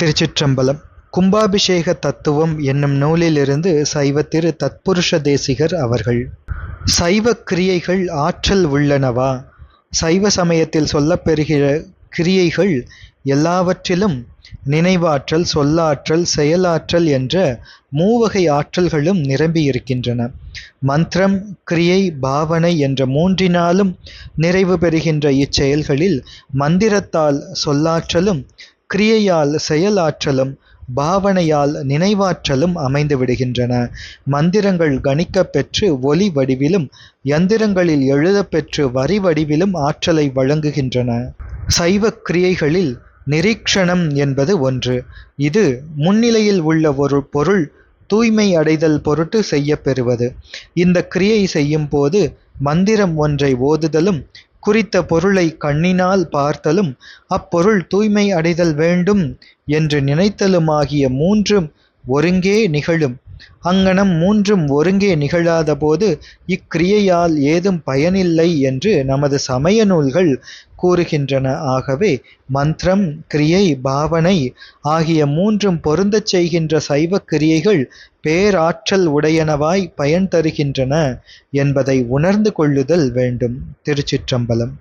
திருச்சிற்றம்பலம் கும்பாபிஷேக தத்துவம் என்னும் நூலிலிருந்து சைவ திரு தத்புருஷ தேசிகர் அவர்கள். சைவ கிரியைகள் ஆற்றல் உள்ளனவா? சைவ சமயத்தில் சொல்லப்பெறுகிற கிரியைகள் எல்லாவற்றிலும் நினைவாற்றல் சொல்லாற்றல் செயலாற்றல் என்ற மூவகை ஆற்றல்களும் நிரம்பியிருக்கின்றன. மந்திரம் கிரியை பாவனை என்ற மூன்றினாலும் நிறைவு பெறுகின்ற இச்செயல்களில் மந்திரத்தால் சொல்லாற்றலும் கிரியையால் செயலாற்றலும் பாவனையால் நினைவாற்றலும் அமைந்து விடுகின்றன. மந்திரங்கள் கணிக்கப்பெற்று ஒலி வடிவிலும் யந்திரங்களில் எழுதப்பெற்று வரி வடிவிலும் ஆற்றலை வழங்குகின்றன. சைவ கிரியைகளில் நிரீக்ஷணம் என்பது ஒன்று. இது முன்னிலையில் உள்ள ஒரு பொருள் தூய்மை அடைதல் பொருட்டு செய்யப்பெறுவது இந்த கிரியை செய்யும் போது மந்திரம் ஒன்றை ஓதுதலும் குறித்த பொருளை கண்ணினால் பார்த்தலும் அப்பொருள் தூய்மை அடைதல் வேண்டும் என்று நினைத்தலுமாகிய மூன்றும் ஒருங்கே நிகழும். அங்ஙனம் மூன்றும் ஒருங்கே நிகழாத போது இக்கிரியையால் ஏதும் பயனில்லை என்று நமது சமய நூல்கள் கூறுகின்றன. ஆகவே மந்திரம் கிரியை பாவனை ஆகிய மூன்றும் பொருந்தச் செய்கின்ற சைவ கிரியைகள் பேராற்றல் உடையனவாய் பயன் தருகின்றன என்பதை உணர்ந்து கொள்ளுதல் வேண்டும். திருச்சிற்றம்பலம்.